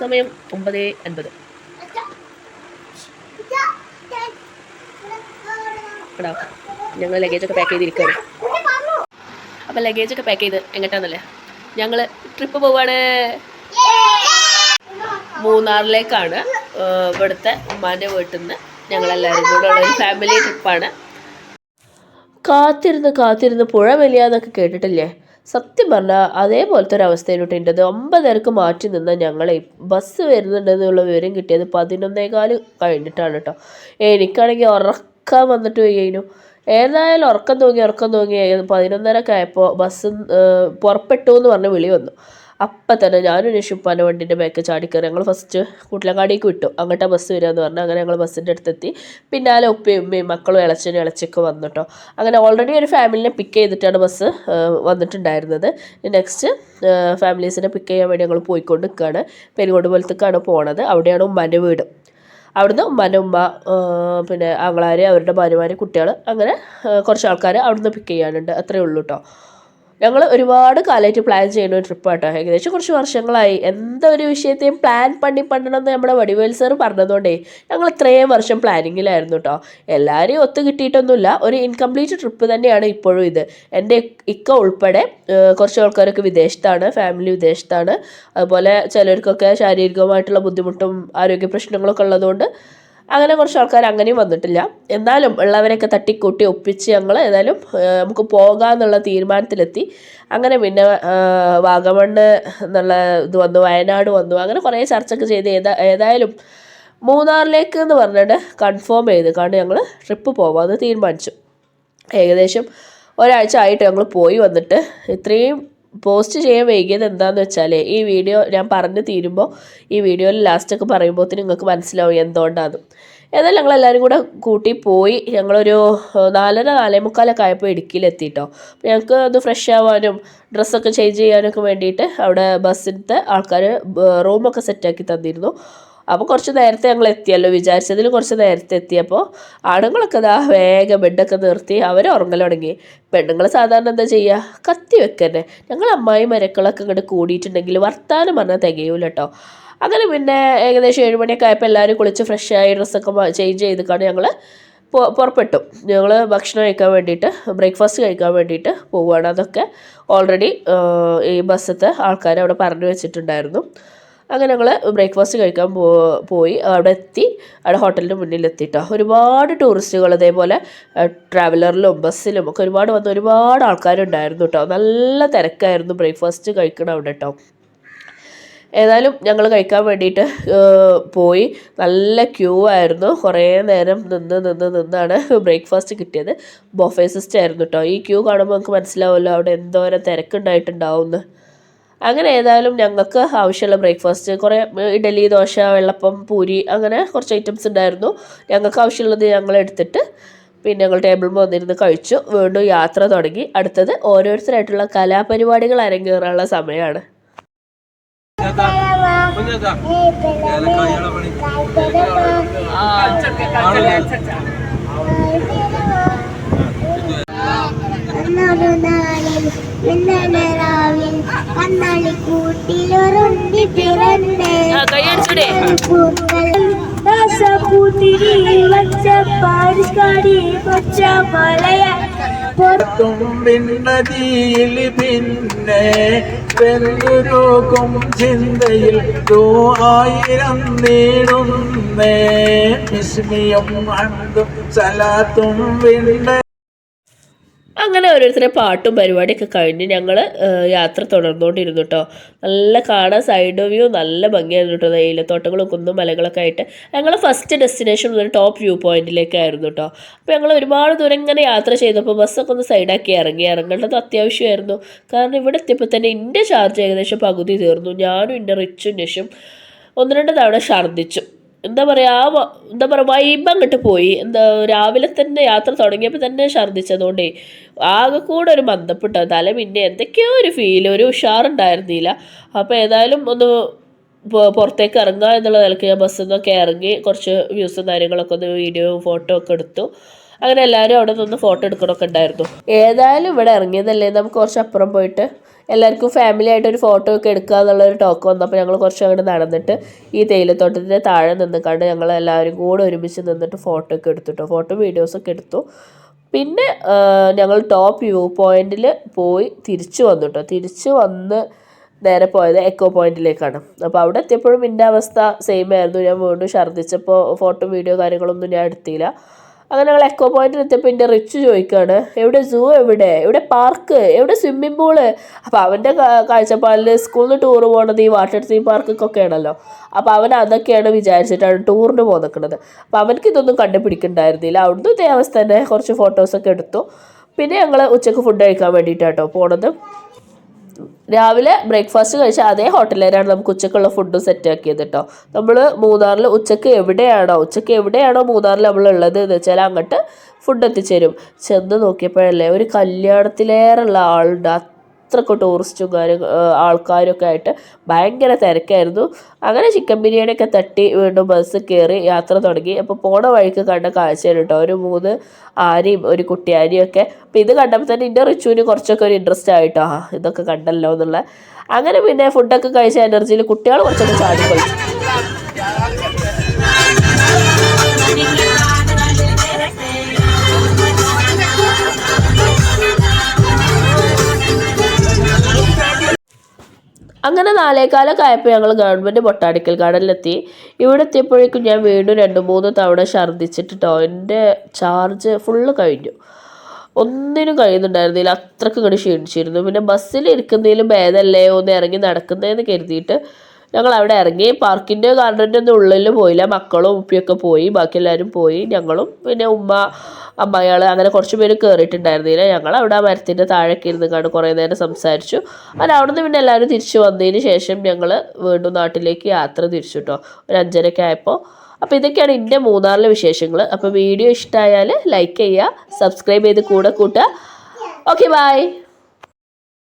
സമയം ഒമ്പത് അൻപത്. എടാ ഞങ്ങൾ ലഗേജൊക്കെ പാക്ക് ചെയ്തിരിക്കുകയാണ് അപ്പം ലഗേജൊക്കെ പാക്ക് ചെയ്ത് എങ്ങോട്ടാന്നല്ലേ? ഞങ്ങൾ ട്രിപ്പ് പോവാണ്. മൂന്നാറിലേക്കാണ്. ഇവിടുത്തെ ഉമ്മാന്റെ വീട്ടിൽ നിന്ന് ഞങ്ങളെല്ലാവരും കൂടെ ഉള്ള ഒരു ഫാമിലി ട്രിപ്പാണ് കാത്തിരുന്ന് കാത്തിരുന്ന് പുഴ വലിയാന്നൊക്കെ കേട്ടിട്ടില്ലേ? സത്യം പറഞ്ഞാൽ അതേപോലത്തെ ഒരു അവസ്ഥയിലോട്ട് എന്റെത് ഒമ്പതരക്ക് മാറ്റി നിന്ന ഞങ്ങളെ ബസ് വരുന്നുണ്ടെന്നുള്ള വിവരം കിട്ടിയത് പതിനൊന്നേകാൽ കഴിഞ്ഞിട്ടാണ് കേട്ടോ എനിക്കാണെങ്കിൽ ഉറക്കം വന്നിട്ട് കഴിഞ്ഞു ഏതായാലും ഉറക്കം തൂങ്ങി ഉറക്കം തൂങ്ങി പതിനൊന്നരക്കായപ്പോൾ ബസ് പുറപ്പെട്ടു എന്ന് പറഞ്ഞ് വിളി വന്നു. അപ്പം തന്നെ ഞാനും നിഷുപ്പാന്റെ വണ്ടിന്റെ ബാക്ക് ചാടിക്കയറി ഞങ്ങൾ ഫസ്റ്റ് കൂട്ടിലങ്ങാടിക്ക് വിട്ടു. അങ്ങോട്ട് ബസ് വരികയെന്ന് പറഞ്ഞാൽ അങ്ങനെ ഞങ്ങൾ ബസ്സിന്റെ അടുത്തെത്തി. പിന്നാലെ ഉപ്പയും ഉമ്മയും മക്കളും ഇളച്ചനും ഇളച്ചൊക്കെ വന്നിട്ടോ അങ്ങനെ ഓൾറെഡി ഒരു ഫാമിലിനെ പിക്ക് ചെയ്തിട്ടാണ് ബസ് വന്നിട്ടുണ്ടായിരുന്നത്. നെക്സ്റ്റ് ഫാമിലീസിനെ പിക്ക് ചെയ്യാൻ വേണ്ടി ഞങ്ങൾ പോയിക്കൊണ്ട് നിൽക്കുകയാണ് പെരുകോട് പോലത്തേക്കാണ് പോണത്. അവിടെയാണ് ഉമ്മാന്റെ വീട്. അവിടുന്ന് ഉമ്മാന്റെ ഉമ്മ പിന്നെ ആങ്ങളാർ അവരുടെ ഭാര്യമാർ കുട്ടികൾ അങ്ങനെ കുറച്ച് ആൾക്കാർ അവിടുന്ന് പിക്ക് ചെയ്യാനുണ്ട്. അത്രയേ ഉള്ളൂ കേട്ടോ ഞങ്ങൾ ഒരുപാട് കാലമായിട്ട് പ്ലാൻ ചെയ്യുന്ന ഒരു ട്രിപ്പ് കേട്ടോ ഏകദേശം കുറച്ച് വർഷങ്ങളായി. എന്തൊരു വിഷയത്തെയും പ്ലാൻ പണി പണ്ടണമെന്ന് നമ്മുടെ വടിവേൽ സാർ പറഞ്ഞതുകൊണ്ടേ ഞങ്ങൾ ഇത്രയും വർഷം പ്ലാനിങ്ങിലായിരുന്നു കേട്ടോ എല്ലാവരെയും ഒത്തു കിട്ടിയിട്ടൊന്നുമില്ല. ഒരു ഇൻകംപ്ലീറ്റ് ട്രിപ്പ് തന്നെയാണ് ഇപ്പോഴും ഇത്. എന്റെ ഇക്ക ഉൾപ്പെടെ കുറച്ച് ആൾക്കാരൊക്കെ വിദേശത്താണ് ഫാമിലി വിദേശത്താണ്. അതുപോലെ ചിലർക്കൊക്കെ ശാരീരികമായിട്ടുള്ള ബുദ്ധിമുട്ടും ആരോഗ്യ പ്രശ്നങ്ങളൊക്കെ ഉള്ളതുകൊണ്ട് അങ്ങനെ കുറച്ച് ആൾക്കാർ അങ്ങനെയും വന്നിട്ടില്ല. എന്നാലും ഉള്ളവരെയൊക്കെ തട്ടിക്കൂട്ടി ഒപ്പിച്ച് ഞങ്ങൾ ഏതായാലും നമുക്ക് പോകാമെന്നുള്ള തീരുമാനത്തിലെത്തി. അങ്ങനെ പിന്നെ വാഗമൺ എന്നുള്ള ഇത് വന്നു വയനാട് വന്നു. അങ്ങനെ കുറേ ചർച്ചയൊക്കെ ചെയ്ത് ഏതാ ഏതായാലും മൂന്നാറിലേക്ക് എന്ന് പറഞ്ഞിട്ട് കൺഫേം ചെയ്ത് കാരണം ഞങ്ങൾ ട്രിപ്പ് പോകാമെന്ന് തീരുമാനിച്ചു. ഏകദേശം ഒരാഴ്ച ആയിട്ട് ഞങ്ങൾ പോയി വന്നിട്ട് ഇത്രയും പോസ്റ്റ് ചെയ്യാൻ വൈകിയത് എന്താണെന്ന് വെച്ചാൽ ഈ വീഡിയോ ഞാൻ പറഞ്ഞു തീരുമ്പോൾ ഈ വീഡിയോയിൽ ലാസ്റ്റൊക്കെ പറയുമ്പോൾ നിങ്ങൾക്ക് മനസ്സിലാവും എന്തുകൊണ്ടാണ് ഏതായാലും ഞങ്ങൾ എല്ലാവരും കൂടെ കൂട്ടി പോയി. ഞങ്ങളൊരു നാലര നാലേ മുക്കാലൊക്കെ ആയപ്പോൾ ഇടുക്കിയിലെത്തിട്ടോ. അപ്പോൾ ഞങ്ങൾക്ക് ഒന്ന് ഫ്രഷ് ആവാനും ഡ്രസ്സൊക്കെ ചേഞ്ച് ചെയ്യാനൊക്കെ വേണ്ടിയിട്ട് അവിടെ ബസ്സിലത്തെ ആൾക്കാർ റൂമൊക്കെ സെറ്റാക്കി തന്നിരുന്നു. അപ്പോൾ കുറച്ച് നേരത്തെ ഞങ്ങൾ എത്തിയല്ലോ. വിചാരിച്ചതിൽ കുറച്ച് നേരത്തെ എത്തിയപ്പോൾ ആണുങ്ങളൊക്കെ ഇതാ വേഗം ബെഡൊക്കെ നിർത്തി അവർ ഉറങ്ങൽ തുടങ്ങി പെണ്ണുങ്ങൾ സാധാരണ എന്താ ചെയ്യുക കത്തി വെക്കന്നെ. ഞങ്ങൾ അമ്മായി മരക്കളൊക്കെ ഇങ്ങോട്ട് കൂടിയിട്ടുണ്ടെങ്കിൽ വർത്താനം പറഞ്ഞാൽ തികയൂല കേട്ടോ അങ്ങനെ പിന്നെ ഏകദേശം ഏഴ് മണിയൊക്കെ ആയപ്പോൾ എല്ലാവരും കുളിച്ച് ഫ്രഷ് ഫ്രഷായി ഡ്രസ്സൊക്കെ ചേഞ്ച് ചെയ്തിട്ടാണ് ഞങ്ങൾ പുറപ്പെട്ടു. ഞങ്ങൾ ഭക്ഷണം കഴിക്കാൻ വേണ്ടിയിട്ട് ബ്രേക്ക്ഫാസ്റ്റ് കഴിക്കാൻ വേണ്ടിയിട്ട് പോവുകയാണ് അതൊക്കെ ഓൾറെഡി ഈ ബസ്സത്തെ ആൾക്കാർ അവിടെ പറഞ്ഞു വെച്ചിട്ടുണ്ടായിരുന്നു. അങ്ങനെ ഞങ്ങൾ ബ്രേക്ക്ഫാസ്റ്റ് കഴിക്കാൻ പോയി. അവിടെ എത്തി. അവിടെ ഹോട്ടലിന്റെ മുന്നിൽ എത്തിട്ടോ. ഒരുപാട് ടൂറിസ്റ്റുകൾ ഇതേപോലെ ട്രാവലറിലും ബസ്സിലും ഒക്കെ ഒരുപാട് വന്ന ഒരുപാട് ആൾക്കാരുണ്ടായിരുന്നു കേട്ടോ നല്ല തിരക്കായിരുന്നു ബ്രേക്ക്ഫാസ്റ്റ് കഴിക്കണം അവിടെ കേട്ടോ ഏതായാലും ഞങ്ങൾ കഴിക്കാൻ വേണ്ടിയിട്ട് പോയി. നല്ല ക്യൂ ആയിരുന്നു. കുറേ നേരം നിന്ന് നിന്ന് നിന്നാണ് ബ്രേക്ക്ഫാസ്റ്റ് കിട്ടിയത്. ബൊഫേ സിസ്റ്റം ആയിരുന്നു കേട്ടോ ഈ ക്യൂ കാണുമ്പോൾ നമുക്ക് മനസ്സിലാവുമല്ലോ അവിടെ എന്തോരം തിരക്കുണ്ടായിട്ടുണ്ടാവുമെന്ന് അങ്ങനെ ഏതായാലും ഞങ്ങൾക്ക് ആവശ്യമുള്ള ബ്രേക്ക്ഫാസ്റ്റ് കുറേ ഇഡലി ദോശ വെള്ളപ്പം പൂരി അങ്ങനെ കുറച്ച് ഐറ്റംസ് ഉണ്ടായിരുന്നു. ഞങ്ങൾക്ക് ആവശ്യമുള്ളത് ഞങ്ങൾ എടുത്തിട്ട് പിന്നെ ഞങ്ങൾ ടേബിളിൽ വന്നിരുന്ന് കഴിച്ചു. വീണ്ടും യാത്ര തുടങ്ങി. അടുത്തത് ഓരോരുത്തരായിട്ടുള്ള കലാപരിപാടികൾ അരങ്ങേറാനുള്ള സമയമാണ്. അന്നൊരു പിറന്നേ. പൂക്കൾ രാസപൂത്തിരി വച്ച പച്ച മലയ. പിന്നെ പെരുരോഗം ചിന്തയിൽ ദോ ആയിരം നീടുന്നേ. വിസ്മയം അണ്ടും സലാത്തും വിണ്ട. അങ്ങനെ ഓരോരുത്തരെ പാട്ടും പരിപാടിയൊക്കെ കഴിഞ്ഞ് ഞങ്ങൾ യാത്ര തുടർന്നുകൊണ്ടിരുന്നു കേട്ടോ നല്ല കാണാൻ സൈഡ് വ്യൂ നല്ല ഭംഗിയായിരുന്നു കേട്ടോ തേയിലത്തോട്ടങ്ങളും കുന്നും മലകളൊക്കെ ആയിട്ട് ഞങ്ങൾ ഫസ്റ്റ് ഡെസ്റ്റിനേഷൻ ഒരു ടോപ്പ് വ്യൂ പോയിന്റിലേക്കായിരുന്നു കേട്ടോ അപ്പോൾ ഞങ്ങൾ ഒരുപാട് ദൂരം ഇങ്ങനെ യാത്ര ചെയ്തപ്പോൾ ബസ്സൊക്കെ ഒന്ന് സൈഡാക്കി ഇറങ്ങി. ഇറങ്ങേണ്ടത് അത്യാവശ്യമായിരുന്നു. കാരണം ഇവിടെ എത്തിയപ്പോൾ തന്നെ എന്റെ ചാർജ് ഏകദേശം പകുതി തീർന്നു. ഞാനും എന്റെ റിച്ചും നെഷും ഒന്ന് രണ്ട് തവണ ഛർദ്ദിച്ചു. എന്താ പറയുക ആ എന്താ പറയുക വൈബ് അങ്ങോട്ട് പോയി. എന്താ രാവിലെ തന്നെ യാത്ര തുടങ്ങിയപ്പോൾ തന്നെ ഛർദ്ദിച്ചതുകൊണ്ടേ ആകെ കൂടെ ഒരു ബന്ധപ്പെട്ട തല പിന്നെ എന്തൊക്കെയോ ഒരു ഫീൽ ഒരു ഉഷാറുണ്ടായിരുന്നില്ല. അപ്പോൾ ഏതായാലും ഒന്ന് പുറത്തേക്ക് ഇറങ്ങുക എന്നുള്ള നിലയ്ക്ക് ഞാൻ ബസ്സിൽ നിന്നൊക്കെ ഇറങ്ങി കുറച്ച് വ്യൂസും കാര്യങ്ങളൊക്കെ ഒന്ന് വീഡിയോ ഫോട്ടോ ഒക്കെ എടുത്തു. അങ്ങനെ എല്ലാവരും അവിടെ നിന്ന് ഫോട്ടോ എടുക്കണമൊക്കെ ഉണ്ടായിരുന്നു. ഏതായാലും ഇവിടെ ഇറങ്ങിയതല്ലേ? നമുക്ക് കുറച്ച് അപ്പുറം പോയിട്ട്. എല്ലാവർക്കും ഫാമിലി ആയിട്ട് ഒരു ഫോട്ടോ ഒക്കെ എടുക്കുക എന്നുള്ളൊരു ടോക്ക് വന്നപ്പോൾ ഞങ്ങൾ കുറച്ച് അങ്ങോട്ട് നടന്നിട്ട് ഈ തേയിലത്തോട്ടത്തിന്റെ താഴെ നിന്ന് കണ്ട് ഞങ്ങൾ എല്ലാവരും കൂടെ ഒരുമിച്ച് നിന്നിട്ട് ഫോട്ടോ ഒക്കെ എടുത്തിട്ടോ. ഫോട്ടോ വീഡിയോസൊക്കെ എടുത്തു. പിന്നെ ഞങ്ങൾ ടോപ്പ് വ്യൂ പോയിന്റിൽ പോയി തിരിച്ചു വന്നു കേട്ടോ തിരിച്ചു വന്ന് നേരെ പോയത് എക്കോ പോയിന്റിലേക്കാണ് അപ്പോൾ അവിടെ എത്തിയപ്പോഴും എന്റെ അവസ്ഥ സെയിം ആയിരുന്നു. ഞാൻ വീണ്ടും ഛർദ്ദിച്ചപ്പോൾ ഫോട്ടോ വീഡിയോ കാര്യങ്ങളൊന്നും ഞാൻ എടുത്തില്ല. അങ്ങനെ ഞങ്ങൾ എക്കോ പോയിന്റിൽ എത്തിയപ്പോൾ എന്റെ റിച്ച് ചോദിക്കുകയാണ് എവിടെ സൂ എവിടെ? എവിടെ പാർക്ക് എവിടെ സ്വിമ്മിംഗ് പൂൾ അപ്പോൾ അവന്റെ കാഴ്ചപ്പാടിൽ സ്കൂളിൽ നിന്ന് ടൂർ പോകുന്നത് ഈ വാട്ടർ തീം പാർക്കൊക്കെ ആണല്ലോ. അപ്പോൾ അവൻ അതൊക്കെയാണ് വിചാരിച്ചിട്ടാണ് ടൂറിന് പോകുന്നത് അപ്പോൾ അവനക്ക് ഇതൊന്നും കണ്ടുപിടിക്കണ്ടായിരുന്നില്ല. അവിടുന്ന് ഇതേ അവസ്ഥ തന്നെ കുറച്ച് ഫോട്ടോസൊക്കെ എടുത്തു. പിന്നെ ഞങ്ങൾ ഉച്ചയ്ക്ക് ഫുഡ് കഴിക്കാൻ വേണ്ടിയിട്ടാട്ടോ പോണത്. രാവിലെ ബ്രേക്ക്ഫാസ്റ്റ് കഴിച്ച അതേ ഹോട്ടലിലാണ് നമുക്ക് ഉച്ചക്കുള്ള ഫുഡും സെറ്റ് ആക്കിയത് കേട്ടോ നമ്മൾ മൂന്നാറിൽ ഉച്ചയ്ക്ക് എവിടെയാണോ ഉച്ചയ്ക്ക് എവിടെയാണോ മൂന്നാറിൽ നമ്മൾ ഉള്ളത് എന്ന് വെച്ചാൽ അങ്ങോട്ട് ഫുഡ് എത്തിച്ചേരും. ചെന്ന് നോക്കിയപ്പോഴല്ലേ ഒരു കല്യാണത്തിലേറുള്ള ആളുണ്ട്. അത്രയ്ക്ക് ടൂറിസ്റ്റുകാർ ആൾക്കാരൊക്കെ ആയിട്ട് ഭയങ്കര തിരക്കായിരുന്നു. അങ്ങനെ ചിക്കൻ ബിരിയാണിയൊക്കെ തട്ടി വീണ്ടും ബസ് കയറി യാത്ര തുടങ്ങി. അപ്പോൾ പോണ വഴിക്ക് കണ്ട കാഴ്ചയാണ് കേട്ടോ ഒരു മൂന്ന് ആനയും ഒരു കുട്ടിയാനയും ഒക്കെ. അപ്പോൾ ഇത് കണ്ടപ്പോൾ തന്നെ എന്റെ റിച്ചുവിന് കുറച്ചൊക്കെ ഒരു ഇൻട്രസ്റ്റ് ആയിട്ടോ. ഇതൊക്കെ കണ്ടല്ലോ എന്നുള്ള. അങ്ങനെ പിന്നെ ഫുഡൊക്കെ കഴിച്ച എനർജിയിൽ കുട്ടികൾ കുറച്ചൊക്കെ ചാടി കളിച്ചു അങ്ങനെ നാലേകാലൊക്കെ ആയപ്പോൾ ഞങ്ങൾ ഗവൺമെന്റ് ബൊട്ടാണിക്കൽ ഗാർഡനിലെത്തി. ഇവിടെ എത്തിയപ്പോഴേക്കും ഞാൻ വീണ്ടും രണ്ട് മൂന്ന് തവണ ഛർദ്ദിച്ചിട്ടോ എന്റെ ചാർജ് ഫുള്ള് കഴിഞ്ഞു. ഒന്നിനും കഴിയുന്നുണ്ടായിരുന്നില്ല. അത്രയ്ക്ക് കൂടി ക്ഷീണിച്ചിരുന്നു. പിന്നെ ബസ്സിൽ ഇരിക്കുന്നതിലും ഭേദമല്ലേ ഒന്ന് ഇറങ്ങി നടക്കുന്നതെന്ന് കരുതിയിട്ട് ഞങ്ങൾ അവിടെ ഇറങ്ങി പാർക്കിന്റെ ഗാർഡന്റെ ഉള്ളിൽ പോയില്ല. മക്കളും ഉപ്പിയൊക്കെ പോയി ബാക്കി എല്ലാവരും പോയി. ഞങ്ങളും പിന്നെ ഉമ്മ അമ്മയാൾ അങ്ങനെ കുറച്ച് പേര് കയറിയിട്ടുണ്ടായിരുന്നില്ല ഞങ്ങൾ അവിടെ ആ മരത്തിന്റെ താഴേക്ക് ഇരുന്ന് കണ്ട് കുറേ നേരം സംസാരിച്ചു. അത് നിന്ന് പിന്നെ എല്ലാവരും തിരിച്ചു വന്നതിന് ശേഷം ഞങ്ങൾ വീണ്ടും നാട്ടിലേക്ക് യാത്ര തിരിച്ചു കേട്ടോ ഒരു അഞ്ചരയ്ക്ക് ആയപ്പോൾ അപ്പോൾ ഇതൊക്കെയാണ് എന്റെ മൂന്നാറിലെ വിശേഷങ്ങൾ അപ്പോൾ വീഡിയോ ഇഷ്ടമായാൽ ലൈക്ക് ചെയ്യുക സബ്സ്ക്രൈബ് ചെയ്ത് കൂടെ കൂട്ടുക. Okay bye